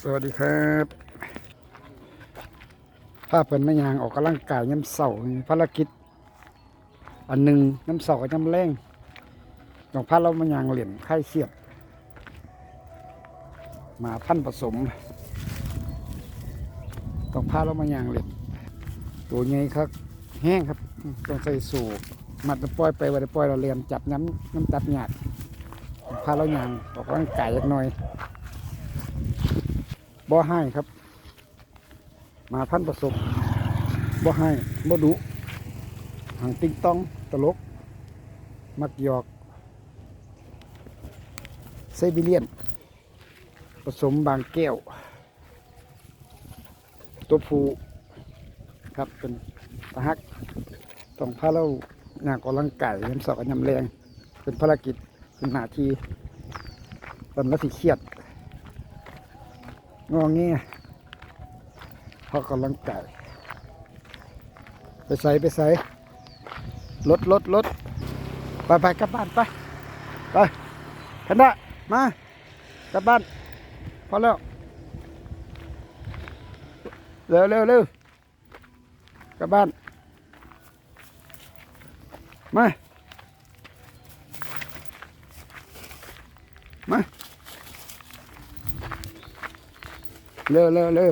สวัสดีครับภาพเป็นแม่ยางออกกำลังกายย้ำเสาภารกิจ อันหนึ่งน้ำเสากับน้ำแรงต้องพาเรามายางเหรียญไข่เสียบ มาพันผสมต้องพาเรามายางเหรียญตัวใหญ่ครับแห้งครับต้องใส่สูบมัดปล่อยไปวันปล่อยเราเรียนจับน้ำน้ำจับหยาดพาเรายางออกกำลังกายจักน่อย บ่ให้ครับมาพันธุ์ผสมบ่ให้บ่ดุหางติงต้องตลก มักหยอกไซบีเรียน ผสมบางแก้ว ตัวผู้ครับเป็นตาฮักต้องพาเราหนักกำลังไกายยำสอกยำแรง เป็นภารกิจเป็นหน้าที่ตอนละสิเครียด งอแงพอกำลังกายไปใส่ไปใส่รถรถรถไปไปกลับบ้านไปไปกันได้มากลับบ้านพอแล้วเร็วเร็วเร็วกลับบ้านมามา เร็วเร็วเร็ว